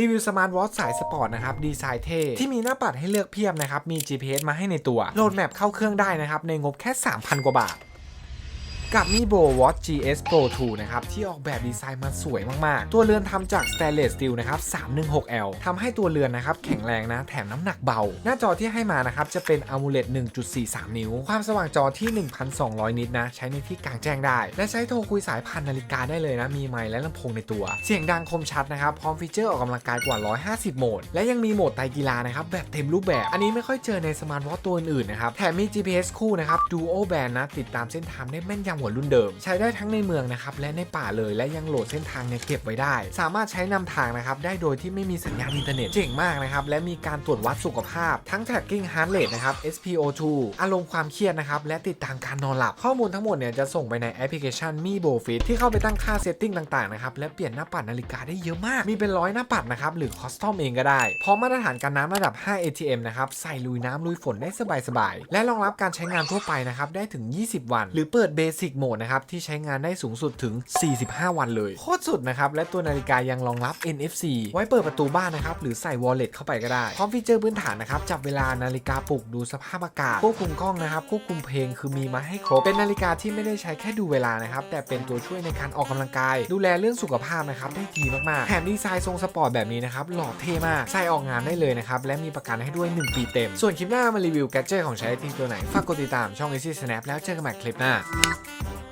รีวิวสมาร์ทวอทสายสปอร์ตนะครับดีไซน์เท่ที่มีหน้าปัดให้เลือกเพียบนะครับมี GPS มาให้ในตัวโหลดแมปเข้าเครื่องได้นะครับในงบแค่ 3,000 กว่าบาท กับ Mi Bo Watch GS Pro 2 นะครับ ที่ออกแบบดีไซน์มาสวยมาก ๆ ตัวเรือนทำจาก Stainless Steel นะครับ 316L ทำให้ตัวเรือนนะครับ แข็งแรงนะ แถมน้ำหนักเบา หน้าจอที่ให้มานะครับ จะเป็น AMOLED 1.43 นิ้ว ความสว่างจอที่ 1,200 นิตนะ ใช้ในที่กลางแจ้งได้ และใช้โทรคุยสายผ่านนาฬิกาได้เลยนะ มีไมค์และลำโพงในตัว เสียงดังคมชัดนะครับ พร้อมฟีเจอร์ออกกำลังกายกว่า 150 โหมด และยังมีโหมดไตรกีฬานะครับแบบเต็มรูปแบบ อันนี้ไม่ค่อยเจอในสมาร์ทวอทตัวอื่นๆนะครับ แถมมี GPS คู่นะครับ Duo Band นะ ติดตามเส้นทางได้แม่นยำว่ารุ่นเดิม ใช้ได้ทั้งในเมืองนะครับและในป่าเลยและยังโหลดเส้นทางเนี่ยเก็บไว้ได้ สามารถใช้นำทางนะครับได้โดยที่ไม่มีสัญญาณอินเทอร์เน็ตเจ๋งมากนะครับและมีการตรวจวัดสุขภาพ ทั้ง tracking heart rate นะครับ SpO2 อารมณ์ความเครียดนะครับและติดตามการนอนหลับข้อมูลทั้งหมดเนี่ยจะส่งไปในแอปพลิเคชัน Mi Bo Fit ที่เข้าไปตั้งค่าเซตติ้งต่างๆนะครับและเปลี่ยนหน้าปัดนาฬิกาได้เยอะมาก มีเป็นร้อยหน้าปัดนะครับหรือคอสตอมเองก็ได้พร้อมมาตรฐานการน้ำระดับ 5 ATM นะครับใส่ลุยน้ำลุยฝนได้สบายๆและรองรับการใช้งานทั่วไปนะครับได้ถึง 20 วัน หรือเปิดเบสิกโหมดนะครับ ที่ใช้งานได้สูงสุดถึง 45 วันเลย โคตรสุดนะครับ และตัวนาฬิกายังรองรับ NFC ไว้เปิดประตูบ้านนะครับ หรือใส่ wallet เข้าไปก็ได้ พร้อมฟีเจอร์พื้นฐานนะครับ จับเวลานาฬิกาปลุกดูสภาพอากาศ ควบคุมกล้องนะครับ ควบคุมเพลงคือมีมาให้ครบ เป็นนาฬิกาที่ไม่ได้ใช้แค่ดูเวลานะครับ แต่เป็นตัวช่วยในการออกกำลังกาย ดูแลเรื่องสุขภาพนะครับได้ดีมากๆ แถมดีไซน์ทรงสปอร์ตแบบนี้นะครับหล่อเท่มาก ใส่ออกงานได้เลยนะครับ และมีประกันให้ด้วย 1 ปีเต็ม ส่วนคลิปหน้ามารีวิวแกดเจิตของใช้จริงตัวไหน ฝากกดติดตามช่อง Easy Snap แล้วเจอกันใหม่คลิปหน้า Bye.